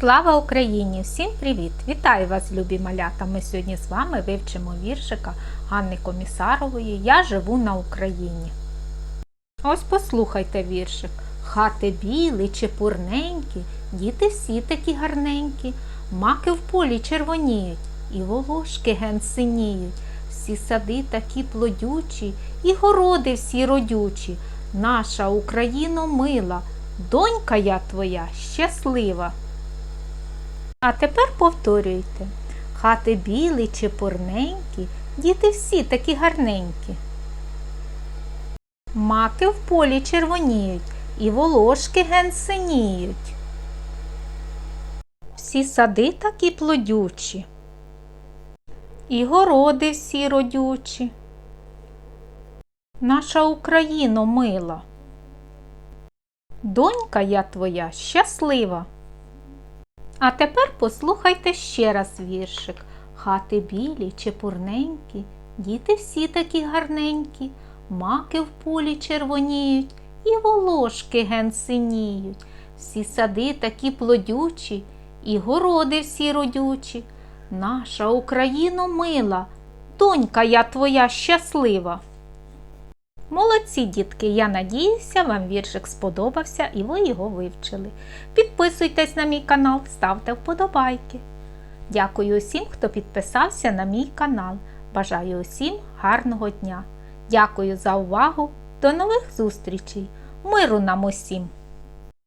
Слава Україні! Всім привіт! Вітаю вас, любі малята! Ми сьогодні з вами вивчимо віршика Ганни Комісарової Я живу на Україні. Ось послухайте віршик. Хати білі, чепурненькі, діти всі такі гарненькі, маки в полі червоніють, і волошки ген синіють, всі сади такі плодючі, і городи всі родючі. Наша Україно мила, донька я твоя щаслива. А тепер повторюйте. Хати білі чепурненькі, діти всі такі гарненькі. Маки в полі червоніють, і волошки ген синіють. Всі сади такі плодючі, і городи всі родючі. Наша Україно мила. Донька я твоя щаслива. А тепер послухайте ще раз віршик. Хати білі, чепурненькі, діти всі такі гарненькі, маки в полі червоніють, і волошки ген синіють. Всі сади такі плодючі, і городи всі родючі. Наша Україно мила, донька я твоя щаслива. Молодці, дітки, я надіюся, вам віршик сподобався і ви його вивчили. Підписуйтесь на мій канал, ставте вподобайки. Дякую усім, хто підписався на мій канал. Бажаю усім гарного дня. Дякую за увагу. До нових зустрічей. Миру нам усім!